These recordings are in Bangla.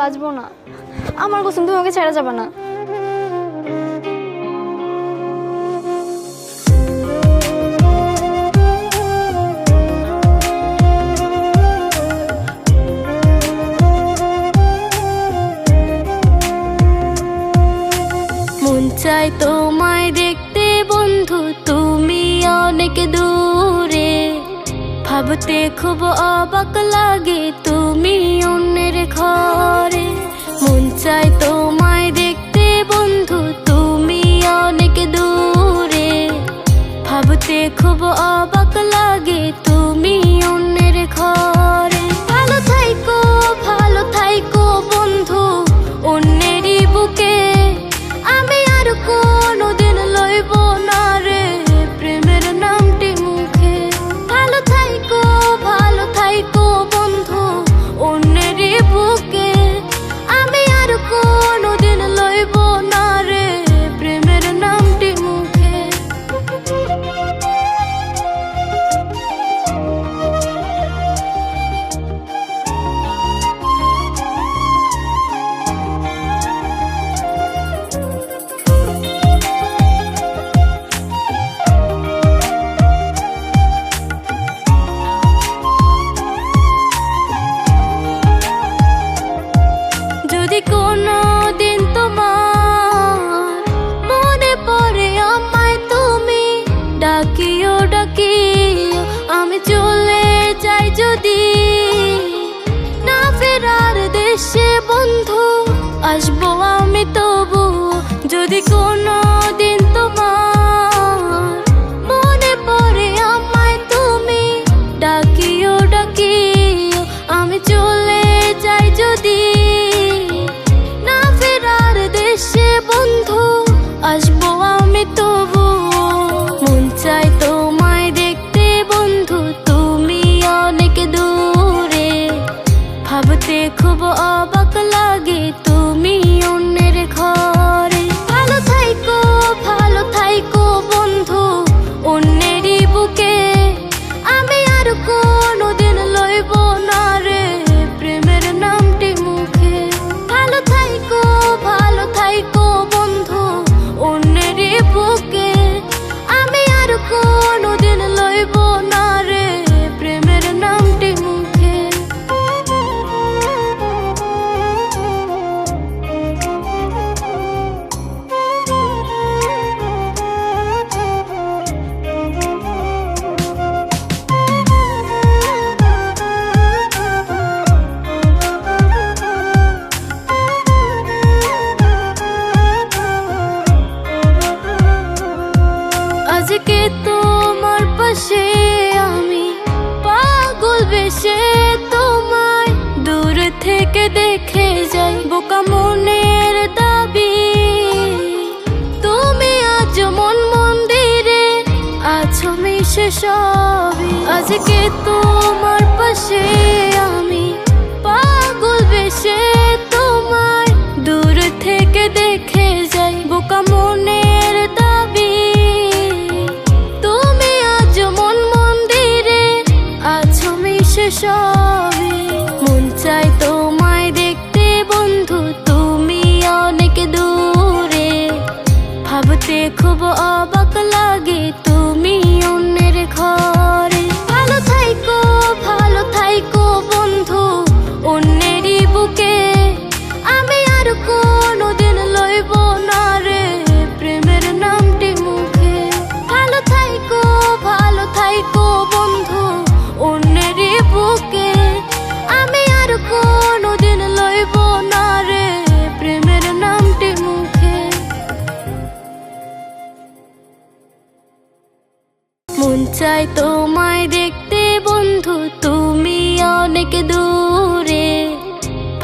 বাঁচবো না। আমার কুসুম তুমি ওকে ছেড়ে যাবে না। থেকে দেখে যাই বোকা মনের দাবি। তুমি আজ মন মন্দিরে আছো মিশে সবই। আজকে তোমার পাশে আমি পাগল বেশে তোমার। দূর থেকে দেখে যাই বোকা মনের দাবি। তুমি আজ মন মন্দিরে আছো মিশে সব und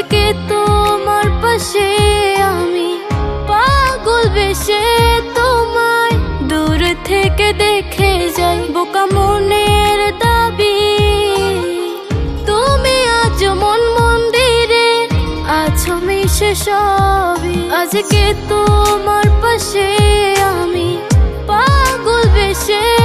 আজকে তোমার পাশে আমি পাগল বেশে তোমায় দূর থেকে দেখে যাই, বোকা মনের দাবি। তুমি আজ মন মন্দিরে আছো মিশে সবই। আজকে তোমার পাশে আমি পাগল বেশে